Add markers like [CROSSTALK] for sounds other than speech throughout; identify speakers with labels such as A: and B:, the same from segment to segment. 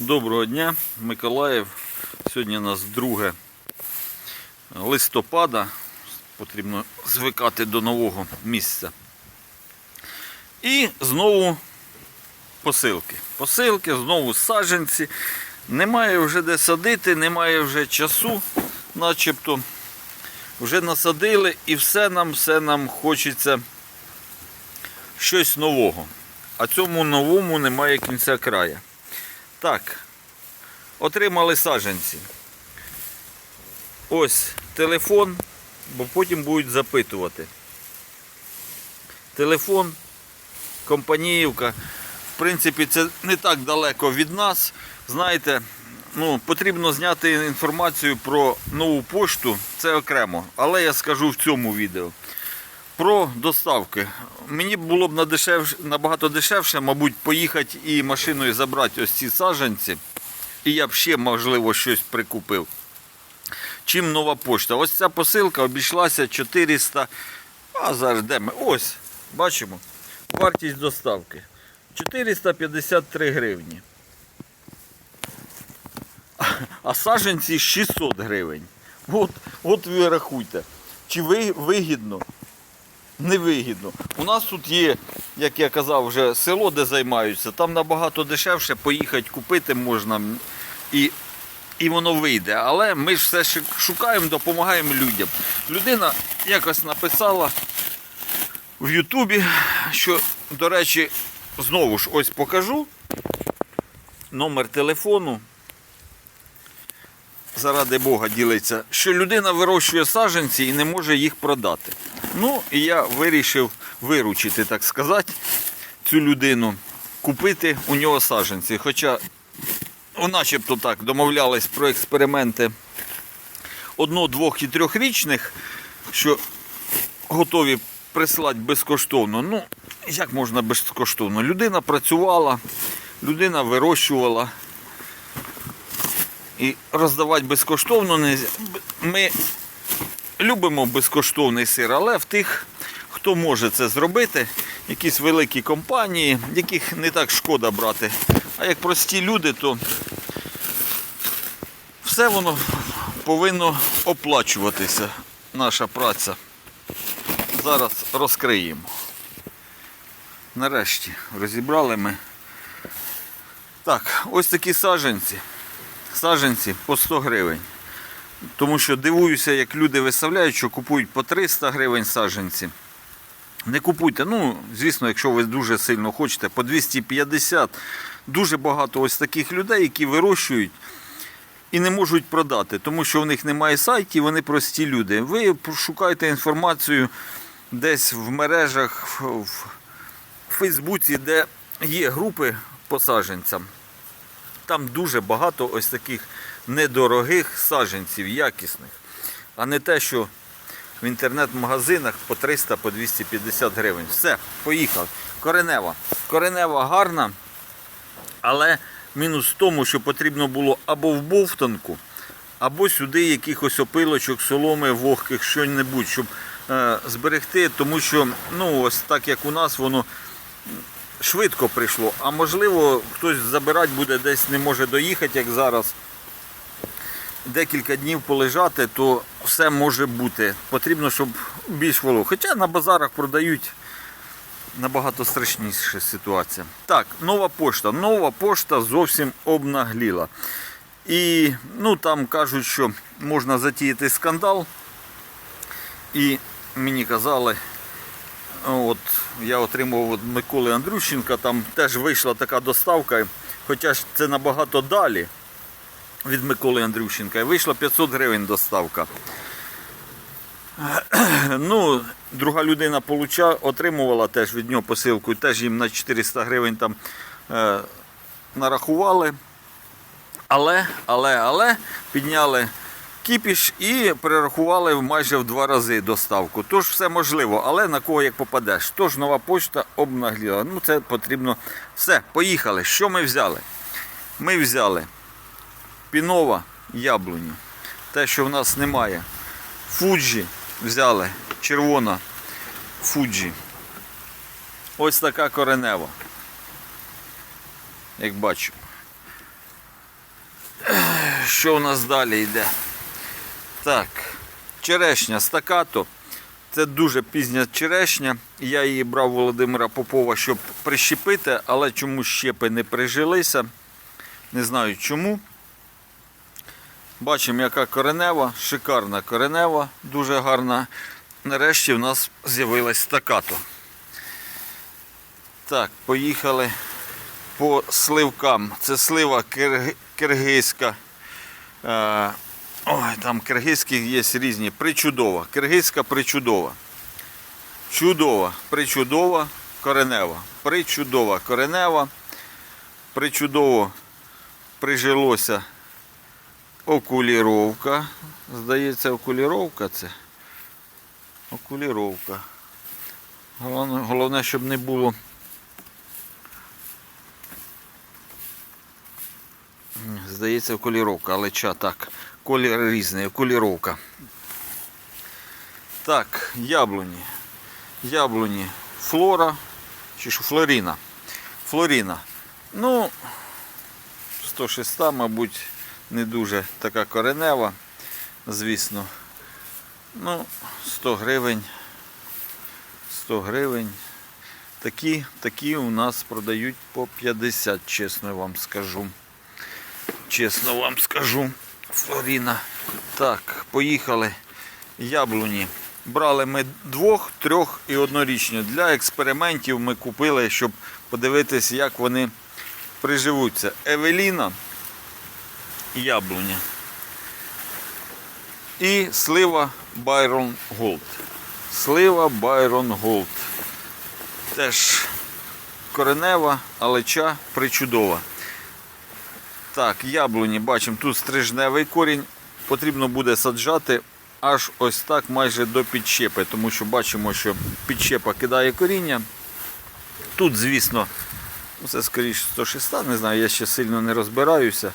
A: Доброго дня, Миколаїв. Сьогодні у нас 2 листопада. Потрібно звикати до нового місця. І знову посилки. Посилки, знову саджанці. Немає вже де садити, немає вже часу, начебто. Вже насадили і все нам, все нам хочеться щось нового. А цьому новому немає кінця края. Так, отримали саджанці. Ось телефон, бо потім будуть запитувати. Телефон, компаніївка. В принципі, це не так далеко від нас. Знаєте, ну, потрібно зняти інформацію про нову пошту, це окремо. Але я скажу в цьому відео. Про доставки. Мені було б набагато дешевше, мабуть, поїхати і машиною забрати ось ці саджанці. І я б ще, можливо, щось прикупив. Чим нова пошта. Ось ця посилка обійшлася 400. А зараз де ми? Ось, бачимо. Вартість доставки. 453 гривні. А саджанці 600 гривень. От, от ви рахуйте. Чи ви, вигідно? Невигідно. У нас тут є, як я казав, вже село, де займаються, там набагато дешевше поїхати купити можна і, і воно вийде. Але ми ж все ще шукаємо, допомагаємо людям. Людина якось написала в Ютубі, що, до речі, знову ж ось покажу номер телефону. Заради Бога ділиться, що людина вирощує саджанці і не може їх продати. Ну, і я вирішив виручити, так сказати, цю людину, купити у нього саджанці. Хоча, ну, начебто так, домовлялись про експерименти одно, двох і трьохрічних, що готові прислати безкоштовно. Ну, як можна безкоштовно? Людина працювала, людина вирощувала. І роздавати безкоштовно ми любимо безкоштовний сир, але в тих, хто може це зробити, якісь великі компанії, яких не так шкода брати. А як прості люди, то все воно повинно оплачуватися, наша праця. Зараз розкриємо. Нарешті розібрали ми. Так, ось такі саджанці. Саджанці по 100 гривень. Тому що дивуюся, як люди виставляють, що купують по 300 гривень саджанці. Не купуйте, ну, звісно, якщо ви дуже сильно хочете, по 250. Дуже багато ось таких людей, які вирощують і не можуть продати, тому що в них немає сайтів, вони прості люди. Ви шукаєте інформацію десь в мережах, в Фейсбуці, де є групи по саджанцям. Там дуже багато ось таких недорогих саджанців, якісних, а не те, що в інтернет-магазинах по 300 по 250 гривень. Все, поїхав. Коренева. Коренева гарна, але мінус в тому, що потрібно було або в бовтанку, або сюди якихось опилочок, соломи, вогких, що-небудь, щоб е, зберегти, тому що ну, ось так як у нас воно швидко прийшло. А можливо, хтось забирати буде десь не може доїхати, як зараз. Декілька днів полежати, то все може бути. Потрібно, щоб більш волого. Хоча на базарах продають набагато страшніша ситуація. Так, нова пошта. Нова пошта зовсім обнагліла. І ну, там кажуть, що можна затіяти скандал. І мені казали, От я отримав від Миколи Андрющенка, там теж вийшла така доставка, хоча ж це набагато далі від Миколи Андрющенка. І вийшла 500 гривень доставка. [CLEARS THROAT] Ну, Друга людина получа, отримувала теж від нього посилку, теж їм на 400 гривень там е, нарахували. Але, але, але підняли кіпіш і перерахували майже в два рази доставку. Тож все можливо, але на кого як попадеш. Тож нова почта обнагліла. Ну це потрібно. Все, поїхали. Що ми взяли? Ми взяли пінова яблуню. Те, що в нас немає. Фуджі взяли. Червона фуджі. Ось така коренева. Як бачу. що у нас далі йде? Так, черешня стакато. Це дуже пізня черешня. Я її брав Володимира Попова, щоб прищепити, але чому щепи не прижилися. Не знаю чому. Бачимо, яка коренева, шикарна коренева, дуже гарна. Нарешті в нас з'явилась стакато. Так, поїхали по сливкам. Це слива кирги- киргизька. Е, ой, там киргизьких є різні. Причудова. Киргизька причудова. Чудова, причудова, коренева. Причудова коренева. Причудово прижилося окуліровка. Здається, окуліровка це. Окуліровка. Головне, щоб не було. Здається, окуліровка, але ча так. Колір різний, окуліровка. Так, яблуні. Яблуні флора. Чи що флоріна. Флоріна. Ну, 106, мабуть, не дуже така коренева, звісно. Ну, 100 гривень. 100 гривень. Такі, такі у нас продають по 50, чесно вам скажу. Чесно вам скажу. Флоріна. Так, поїхали. Яблуні. Брали ми двох, трьох і однорічні. Для експериментів ми купили, щоб подивитися, як вони приживуться. Евеліна, яблуня. І слива Byron Gold. Слива Byron Gold. Теж коренева, алеча причудова. Так, яблуні бачимо, тут стрижневий корінь. Потрібно буде саджати аж ось так майже до підщепи, тому що бачимо, що підщепа кидає коріння. Тут, звісно, ну, це скоріше 106, не знаю, я ще сильно не розбираюся,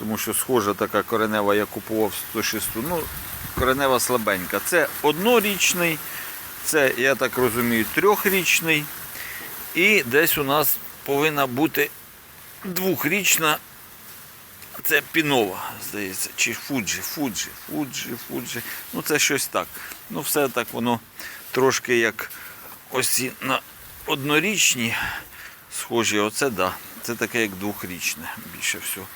A: тому що схожа така коренева, я купував 106. Ну, коренева слабенька. Це однорічний, це, я так розумію, трьохрічний. І десь у нас повинна бути двохрічна. Це пінова, здається, чи фуджі, фуджі, фуджі, фуджі. Ну це щось так. Ну все так воно трошки як ось на однорічні схожі. Оце да. Це таке як двохрічне більше всього.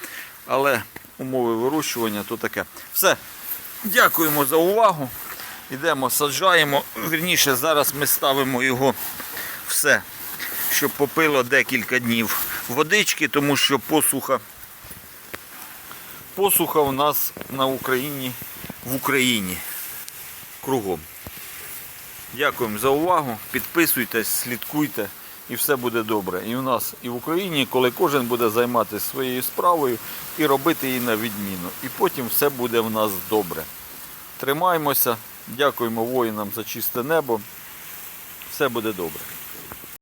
A: Але умови вирощування то таке. Все. Дякуємо за увагу. Йдемо, саджаємо. Вірніше, зараз ми ставимо його все, щоб попило декілька днів водички, тому що посуха. Посуха у нас на Україні в Україні кругом. Дякуємо за увагу. Підписуйтесь, слідкуйте і все буде добре. І в нас, і в Україні, коли кожен буде займатися своєю справою і робити її на відміну. І потім все буде в нас добре. Тримаємося, дякуємо воїнам за чисте небо. Все буде добре.